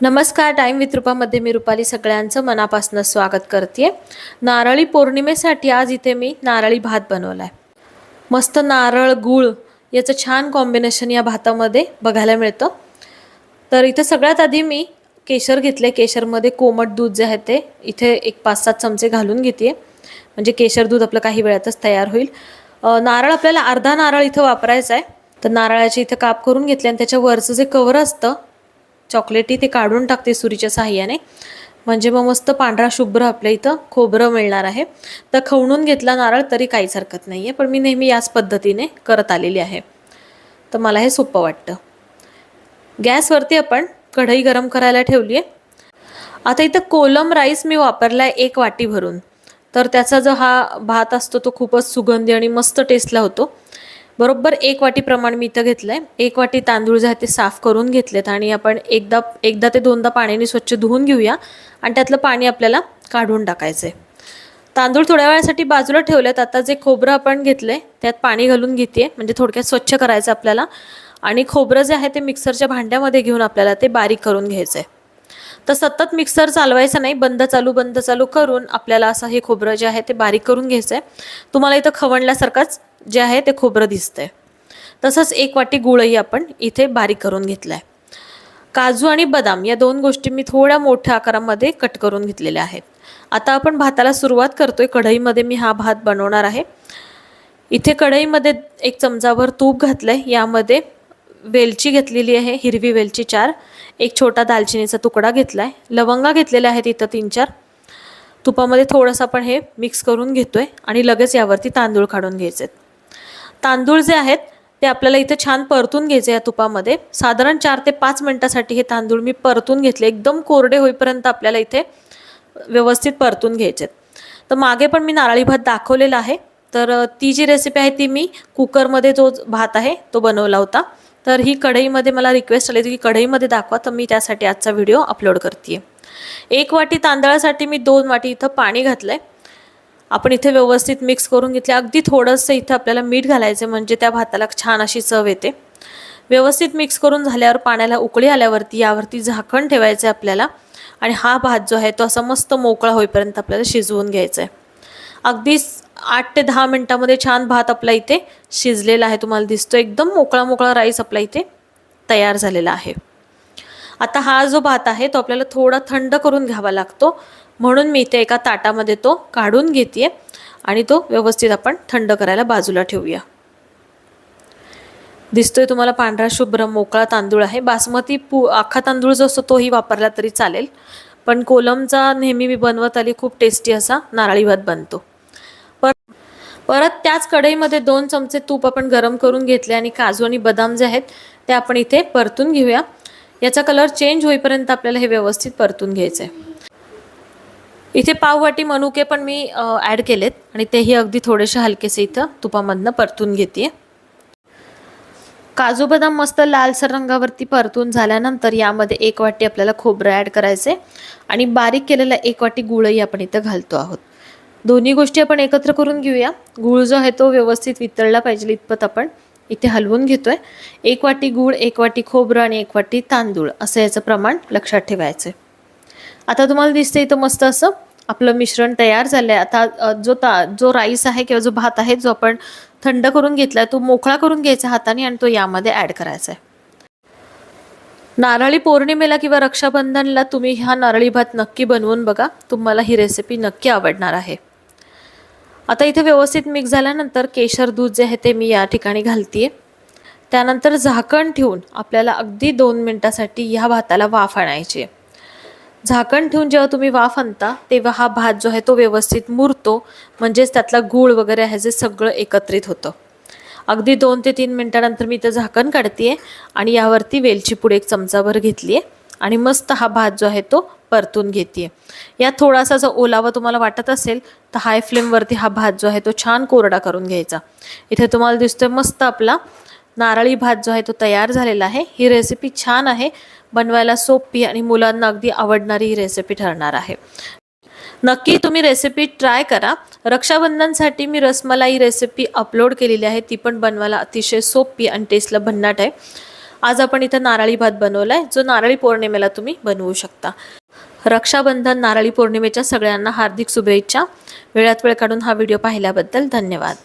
नमस्कार time with रूपामध्ये मी रुपाली सगळ्यांचं मनापासून स्वागत करते. नारळी पौर्णिमेसाठी आज इथे मी नारळी भात बनवला आहे मस्त नारळ गूळ याचं छान कॉम्बिनेशन या भातामध्ये बघायला मिळतं. तर इथं सगळ्यात आधी मी केशर घेतले केशरमध्ये कोमट दूध जे आहे ते इथे एक पाच सात चमचे घालून घेते. म्हणजे केशर दूध आपलं काही वेळातच तयार होईल. नारळ आपल्याला अर्धा नारळ इथं वापरायचा आहे. तर नारळाची इथं काप करून घेतले आणि त्याच्या वरचं जे कवर असतं चॉकलेटी ते काढून टाकते सुरीच्या सहाय्याने म्हणजे मग मस्त पांढरा शुभ्र आपल्या इथं खोबरं मिळणार आहे. तर खवणून घेतला नारळ तरी काहीच हरकत नाही आहे पण मी नेहमी याच पद्धतीने करत आलेली आहे. तर मला हे सोपं वाटतं. गॅसवरती आपण कढई गरम करायला ठेवली आहे आता इथं कोलम राईस मी वापरला आहे एक वाटी भरून. तर त्याचा जो हा भात असतो तो खूपच सुगंधी आणि मस्त टेस्टला होतो. बरोबर एक वाटी प्रमाण मी इथं घेतलं आहे एक वाटी तांदूळ जे आहेत ते साफ करून घेतलेत आणि आपण एकदा एकदा ते दोनदा पाण्याने स्वच्छ धुवून घेऊया आणि त्यातलं पाणी आपल्याला काढून टाकायचं आहे तांदूळ थोड्या वेळासाठी बाजूला ठेवलेत. आता जे खोबरं आपण घेतलंय त्यात पाणी घालून घेते म्हणजे थोडक्यात स्वच्छ करायचं आपल्याला. आणि खोबरं जे आहे ते मिक्सरच्या भांड्यामध्ये घेऊन आपल्याला ते बारीक करून घ्यायचं आहे तर सतत मिक्सर चालवायचं नाही बंद चालू बंद चालू करून आपल्याला असं हे खोबरं जे आहे ते बारीक करून घ्यायचं आहे तुम्हाला इथं खवणल्यासारखंच जे आहे ते खोबरं दिसतंय. तसंच एक वाटी गुळही आपण इथे बारीक करून घेतला आहे काजू आणि बदाम या दोन गोष्टी मी थोड्या मोठ्या आकारामध्ये कट करून घेतलेल्या आहेत. आता आपण भाताला सुरुवात करतोय. कढईमध्ये मी हा भात बनवणार आहे. इथे कढईमध्ये एक चमचाभर तूप घातलंय. यामध्ये वेलची घेतलेली आहे हिरवी वेलची चार. एक छोटा दालचिनीचा तुकडा घेतला आहे लवंगा घेतलेल्या आहेत इथं तीन चार तुपामध्ये थोडंसं आपण हे मिक्स करून घेतो आहे आणि लगेच यावरती तांदूळ काढून घ्यायचे आहेत तांदूळ जे आहेत ते आपल्याला इथे छान परतून घ्यायचे या तुपामध्ये. साधारण चार ते पाच मिनटासाठी हे तांदूळ मी परतून घेतले. एकदम कोरडे होईपर्यंत आपल्याला इथे व्यवस्थित परतून घ्यायचे तर मागे पण मी नारळी भात दाखवलेला आहे. तर ती जी रेसिपी आहे ती मी कुकरमध्ये जो भात आहे तो बनवला होता. तर ही कढईमध्ये मला रिक्वेस्ट आली होती की कढईमध्ये दाखवा तर मी त्यासाठी आजचा व्हिडिओ अपलोड करते एक वाटी तांदळासाठी मी दोन वाटी इथं पाणी घातलं आहे आपण इथे व्यवस्थित मिक्स करून घेतले. अगदी थोडंसं इथं आपल्याला मीठ घालायचं म्हणजे त्या भाताला छान अशी चव येते. व्यवस्थित मिक्स करून झाल्यावर पाण्याला उकळी आल्यावरती यावरती झाकण ठेवायचं आहे आपल्याला. आणि हा भात जो आहे तो असा मस्त मोकळा होईपर्यंत आपल्याला शिजवून घ्यायचा आहे अगदी आठ ते दहा मिनटामध्ये छान भात आपला इथे शिजलेला आहे. तुम्हाला दिसतो एकदम मोकळा मोकळा राईस आपला इथे तयार झालेला आहे. आता हा जो भात आहे तो आपल्याला थोडा थंड करून घ्यावा लागतो. म्हणून मी इथे एका ताटामध्ये तो काढून घेते आणि तो व्यवस्थित आपण थंड करायला बाजूला ठेवूया. दिसतोय तुम्हाला पांढरा शुभ्र मोकळा तांदूळ आहे. बासमती पू अख्खा तांदूळ जो असतो तोही वापरला तरी चालेल. पण कोलमचा नेहमी मी बनवत आली खूप टेस्टी असा नारळी भात बनतो. पर परत त्याच कढईमध्ये दोन चमचे तूप आपण गरम करून घेतले आणि काजू आणि बदाम जे आहेत ते आपण इथे परतून घेऊया. याचा कलर चेंज होईपर्यंत आपल्याला हे व्यवस्थित परतून घ्यायचं आहे इथे पाववाटी मनुके पण मी ॲड केलेत आणि तेही अगदी थोडेसे हलकेसे इथं तुपामधनं परतून घेते काजू बदाम मस्त लालसर रंगावरती परतून झाल्यानंतर यामध्ये एक वाटी आपल्याला खोबरं ॲड करायचे आणि बारीक केलेला एक वाटी गुळही आपण इथं घालतो आहोत. दोन्ही गोष्टी आपण एकत्र करून घेऊया. गूळ जो आहे तो व्यवस्थित वितळला पाहिजे इतपत आपण. इथे हलवून घेतोय. एक वाटी गूळ एक वाटी खोबरं आणि एक वाटी तांदूळ असं याचं प्रमाण लक्षात ठेवायचं आहे आता तुम्हाला दिसते इथं मस्त असं आपलं मिश्रण तयार झालं आहे आता जो ता जो राईस आहे किंवा जो भात आहे जो आपण थंड करून घेतला तो मोकळा करून घ्यायचा हाताने आणि तो यामध्ये ॲड करायचा आहे नारळी पौर्णिमेला किंवा रक्षाबंधनला तुम्ही हा नारळी भात नक्की बनवून बघा. तुम्हाला ही रेसिपी नक्की आवडणार आहे. आता इथे व्यवस्थित मिक्स झाल्यानंतर केशर दूध जे आहे ते मी या ठिकाणी घालतीये. त्यानंतर झाकण ठेवून आपल्याला अगदी दोन मिनटासाठी ह्या भाताला वाफ आणायची आहे. झाकण ठेवून जेव्हा तुम्ही वाफ आणता तेव्हा हा भात जो आहे तो व्यवस्थित मुरतो म्हणजेच त्यातला गूळ वगैरे आहे जे सगळं एकत्रित होतं. अगदी दोन ते तीन मिनटानंतर मी इथं झाकण काढते आणि यावरती वेलची पुढे एक चमचाभर घेतली आहे आणि मस्त हा भात जो आहे तो परतून घेते यात थोडासा जर ओलावा तुम्हाला वाटत असेल तर हाय फ्लेमवरती हा भात जो आहे तो छान कोरडा करून घ्यायचा. इथे तुम्हाला दिसतोय मस्त आपला नारळी भात जो आहे तो तयार झालेला आहे. ही रेसिपी छान आहे. बनवायला सोपी आणि मुलांना अगदी आवडणारी ही रेसिपी ठरणार आहे. नक्की तुम्ही रेसिपी ट्राय करा. रक्षाबंधनसाठी मी रसमलाई रेसिपी अपलोड केलेली आहे. ती पण बनवायला अतिशय सोपी आणि टेस्टला भन्नाट आहे. आज आपण इथं नारळी भात बनवला आहे जो नारळी पौर्णिमेला तुम्ही बनवू शकता. रक्षाबंधन नारळी पौर्णिमेच्या सगळ्यांना हार्दिक शुभेच्छा. वेळात वेळ काढून हा व्हिडिओ पाहिल्याबद्दल धन्यवाद.